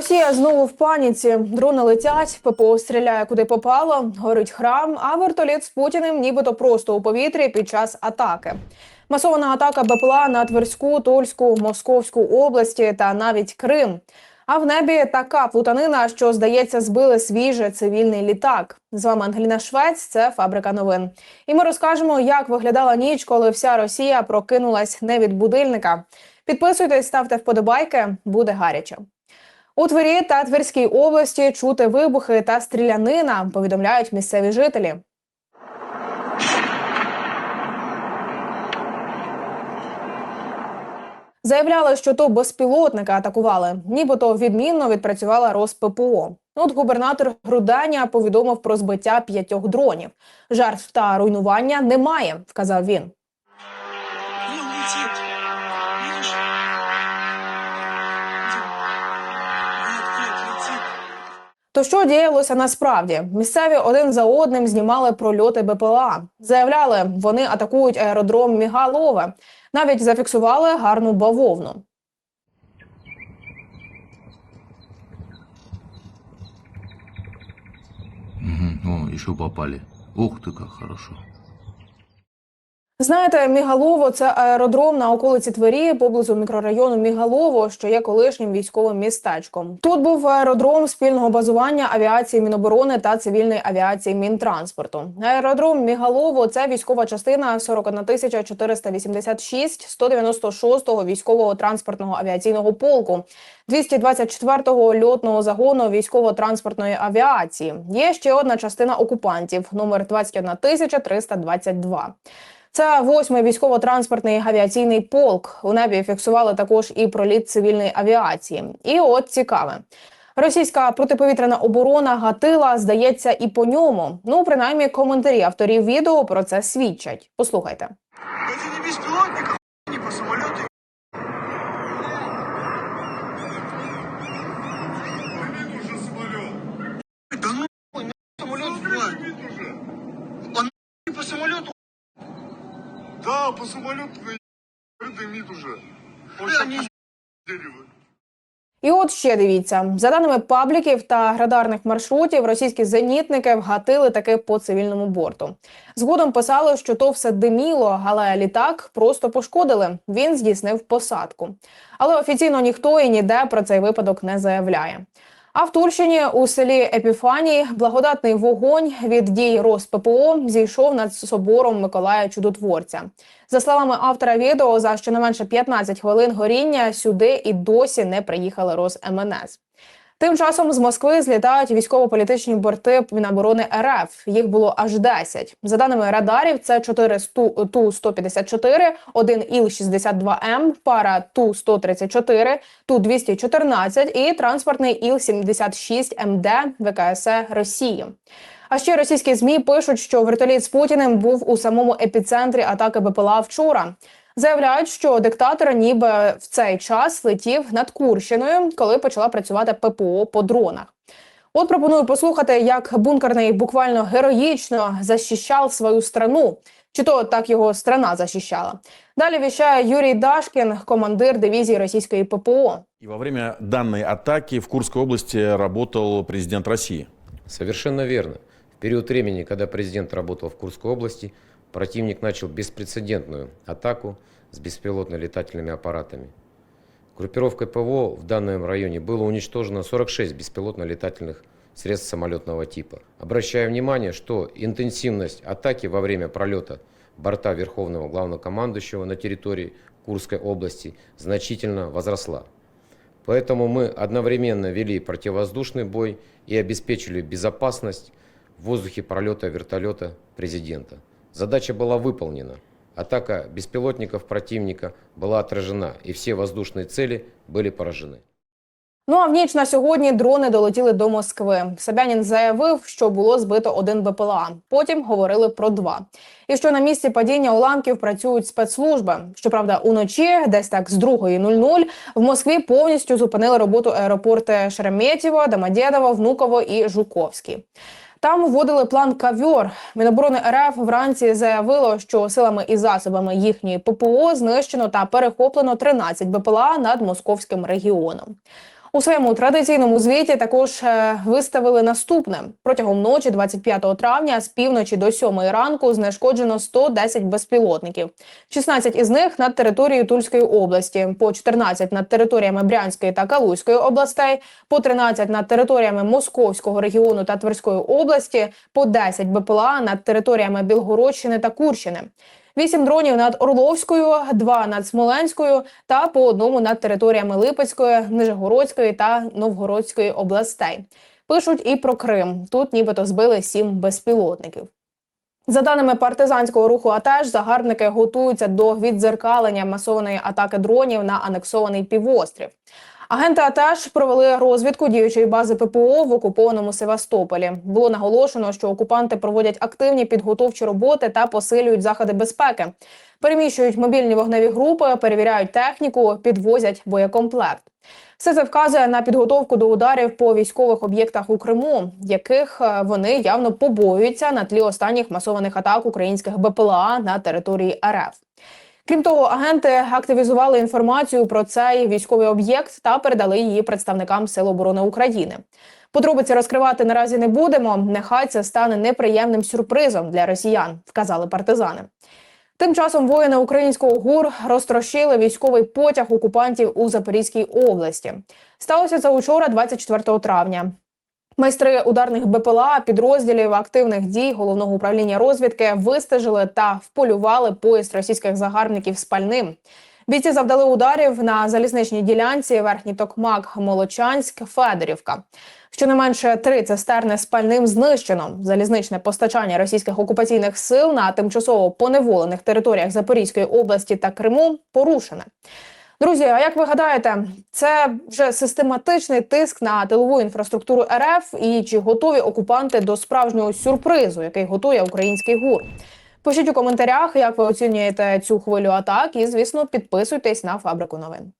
Росія знову в паніці. Дрони летять, ППО стріляє куди попало, горить храм, а вертоліт з Путіним нібито просто у повітрі під час атаки. Масована атака БПЛА на Тверську, Тульську, Московську області та навіть Крим. А в небі така плутанина, що здається, збили свіже цивільний літак. З вами Ангеліна Швець. Це фабрика новин. І ми розкажемо, як виглядала ніч, коли вся Росія прокинулась не від будильника. Підписуйтесь, ставте вподобайки, буде гаряче. У Твері та Тверській області чути вибухи та стрілянина, повідомляють місцеві жителі. Заявляли, що то безпілотника атакували, нібито відмінно відпрацювала РосППО. От губернатор Грудання повідомив про збиття п'ятьох дронів. Жертв та руйнування немає, вказав він. То що діялося насправді? Місцеві один за одним знімали прольоти БПЛА. Заявляли, вони атакують аеродром Мігалове. Навіть зафіксували гарну бавовну. Мгм. О, ще попали. Ух ти, як хорошо. Знаєте, Мігалово це аеродром на околиці Твері поблизу мікрорайону Мігалово, що є колишнім військовим містечком. Тут був аеродром спільного базування авіації Міноборони та цивільної авіації Мінтранспорту. Аеродром Мігалово це військова частина 41 486 196-го військового транспортного авіаційного полку. 224-го льотного загону військово-транспортної авіації. Є ще одна частина окупантів, номер 21322. Це восьмий військово-транспортний авіаційний полк. У небі фіксували також і проліт цивільної авіації. І от цікаве. Російська протиповітряна оборона гатила, здається, і по ньому. Ну, принаймні, коментарі авторів відео про це свідчать. Послухайте. Это не беспилотник, а не по самолету. уже самолет. Да ну нахуй, на самолет сбивает. уже. Он нахуй по самолету. Да, по самолету дымит уже. Дерево. І от ще дивіться, за даними пабліків та радарних маршрутів, російські зенітники вгатили таки по цивільному борту. Згодом писали, що то все диміло, але літак просто пошкодили. Він здійснив посадку. Але офіційно ніхто і ніде про цей випадок не заявляє. А в Турщині у селі Епіфанії благодатний вогонь від дій РосППО зійшов над собором Миколая Чудотворця. За словами автора відео, за щонайменше 15 хвилин горіння сюди і досі не приїхали РосМНС. Тим часом з Москви злітають військово-політичні борти Міноборони РФ. Їх було аж 10. За даними радарів, це 4 Сту- Ту-154, один Іл-62М, пара Ту-134, Ту-214 і транспортний Іл-76МД ВКС Росії. А ще російські змі пишуть, що вертоліт з Путіним був у самому епіцентрі атаки БПЛА вчора. Заявляють, що диктатор ніби в цей час летів над Курщиною, коли почала працювати ППО по дронах. От пропоную послухати, як бункерний буквально героїчно захищав свою страну. Чи то так його страна захищала? Далі віщає Юрій Дашкін, командир дивізії російської ППО. И во время данной атаки в Курской области работал президент России. Совершенно верно. В период времени, когда президент работал в Курской области, противник начал беспрецедентную атаку с беспилотно-летательными аппаратами. Группировкой ПВО в данном районе было уничтожено 46 беспилотно-летательных средств самолетного типа. Обращаю внимание, что интенсивность атаки во время пролета борта Верховного Главнокомандующего на территории Курской области значительно возросла. Поэтому мы одновременно вели противовоздушный бой и обеспечили безопасность в воздухе пролета вертолета президента. Задача была выполнена. Атака беспилотников противника была отражена, и все воздушные цели были поражены. Ну а в ніч на сьогодні дрони долетіли до Москви. Собянін заявив, що було збито один БПЛА. Потім говорили про два. І що на місці падіння уламків працюють спецслужби. Щоправда, уночі, десь так з 2.00, в Москві повністю зупинили роботу аеропорти Шереметьєво, Домодєдово, Внуково і Жуковський. Там вводили план кавьор. Міноборони РФ вранці заявило, що силами і засобами їхньої ППО знищено та перехоплено 13 БПЛА над московським регіоном. У своєму традиційному звіті також е, виставили наступне: протягом ночі, 25 травня, з півночі до 7 ранку знешкоджено 110 безпілотників. 16 із них над територією Тульської області, по 14 над територіями Брянської та Калузької областей, по 13 над територіями Московського регіону та Тверської області, по 10 БПЛА над територіями Білгородщини та Курщини. Вісім дронів над Орловською, два над Смоленською та по одному над територіями Липецької, Нижегородської та Новгородської областей. Пишуть і про Крим. Тут нібито збили сім безпілотників. За даними партизанського руху АТЕШ, загарбники готуються до віддзеркалення масованої атаки дронів на анексований півострів. Агенти АТЕШ провели розвідку діючої бази ППО в окупованому Севастополі. Було наголошено, що окупанти проводять активні підготовчі роботи та посилюють заходи безпеки. Переміщують мобільні вогневі групи, перевіряють техніку, підвозять боєкомплект. Все це вказує на підготовку до ударів по військових об'єктах у Криму, яких е, вони явно побоюються на тлі останніх масованих атак українських БПЛА на території РФ. Крім того, агенти активізували інформацію про цей військовий об'єкт та передали її представникам Сил оборони України. Подробиці розкривати наразі не будемо. Нехай це стане неприємним сюрпризом для росіян, вказали партизани. Тим часом воїни українського ГУР розтрощили військовий потяг окупантів у Запорізькій області. Сталося це учора, 24 травня. Майстри ударних БПЛА підрозділів активних дій головного управління розвідки вистежили та вполювали поїзд російських загарбників спальним. Бійці завдали ударів на залізничній ділянці Верхній Токмак, Молочанськ, Федорівка. Щонайменше три цистерни з пальним знищено. Залізничне постачання російських окупаційних сил на тимчасово поневолених територіях Запорізької області та Криму порушене. Друзі, а як ви гадаєте, це вже систематичний тиск на тилову інфраструктуру РФ і чи готові окупанти до справжнього сюрпризу, який готує український гур? Пишіть у коментарях, як ви оцінюєте цю хвилю атак, і звісно, підписуйтесь на фабрику новин.